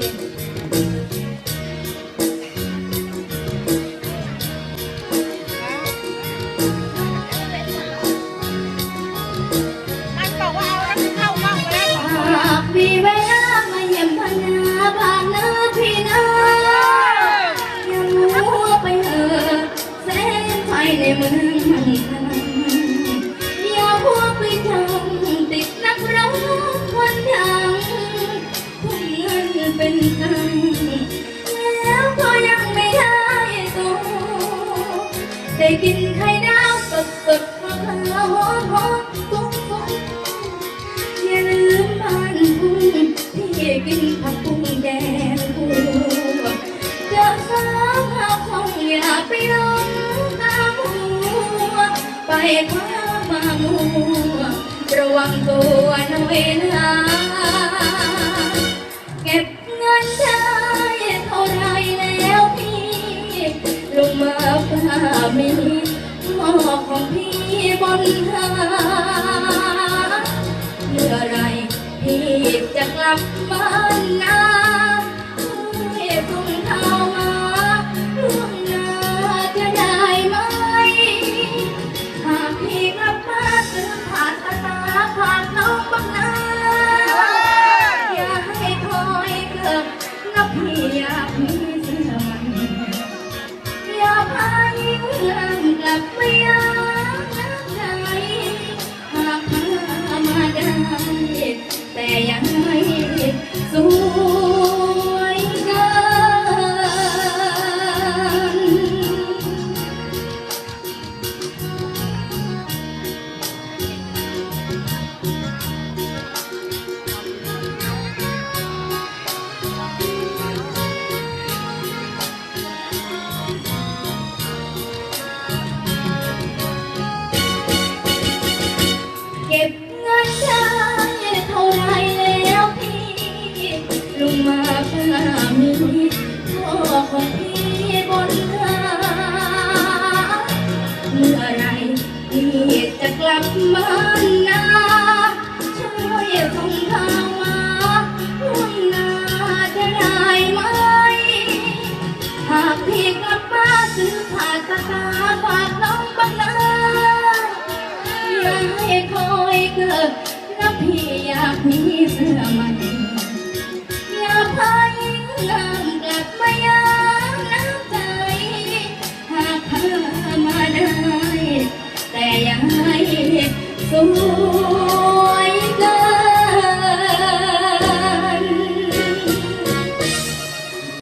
มัน เป็นตังค์แล้วก็ยังไม่ได้ตัวได้กินไข่ดาวสดสดมะพร้าวหอมหอมกุ้งกุ้งอย่าลืมบ้านทุ่งที่กินผักบุ้งแดงบัวเจอสาวหาคงอย่าไปลงตามหัวไปคว้ามามัวระวังตัวหนะเวล มีพ่อของพี่บนหาเมื่อไรพี่จะกลับบ้านนาให้พุ่งเข้ามาล่วงหน้าจะได้ไหม หากพี่กลับมาซื้อผ่านตาตาผ่านน้องบังนาอย่าให้คอยเกิดนะพี่อยากมี ไม่อนกลับไปยังใจหากพมาได้แต่ยัง ของพี่บนเรือเมื่อไรพี่จะกลับบ้านนาช่วยส่งข่าวมาล่วงหน้าจะได้ไหม หากพี่กลับมาซื้อผ้าตาตาฝากน้องบ้างนะอย่าให้คอยเกิดนะพี่อยากมีเสื้อใหม่